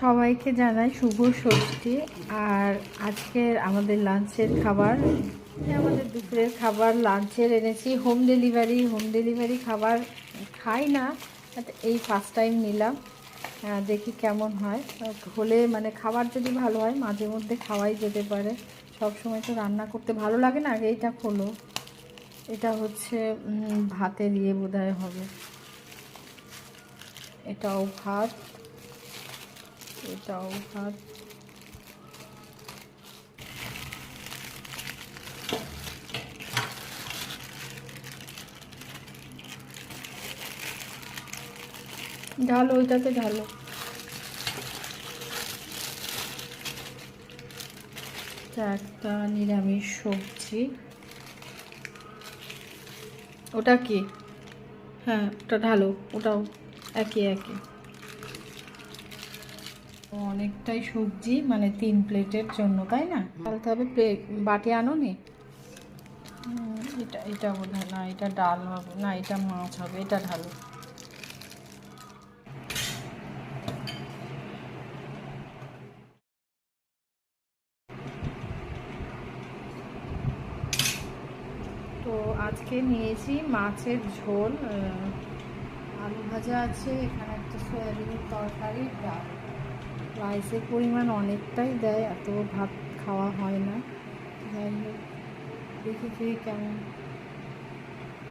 সবাইকে জানাই শুভ ষষ্ঠী। আর আজকের আমাদের লাঞ্চের খাবার আমাদের দুপুরের খাবার লাঞ্চের এনেছি। হোম ডেলিভারি হোম ডেলিভারি খাবার খাই না এই ফার্স্ট টাইম নিলাম। দেখি কেমন হয়। হলে মানে খাবার যদি ভালো হয়, মাঝে মধ্যে খাওয়াই যেতে পারে। সব সময় তো রান্না করতে ভালো লাগে না, আগে এটা খোলো। এটা হচ্ছে ভাতে দিয়ে বোধহয় হবে। এটাও ভাত। এটাও ভাত ঢালো, ওইটাতে ঢালো। একটা নিরামিষ সবজি। ওটা কি? হ্যাঁ ওটা ঢালো, ওটাও একই একই। অনেকটাই সবজি মানে তিন প্লেটের জন্য, তাই না? ঢালতে হবে বাটি আনো নি এটা এটা বোধ না, এটা ডাল হবে, না, এটা মাছ হবে, এটা ঢালো। তো আজকে নিয়েছি মাছের ঝোল আলু ভাজা আছে, এখানে একটা সয়াবিনের তরকারি, ডাল। রাইসের পরিমাণ অনেকটাই দেয় এত ভাত খাওয়া হয় না। যাই হোক দেখি খেয়ে কেমন।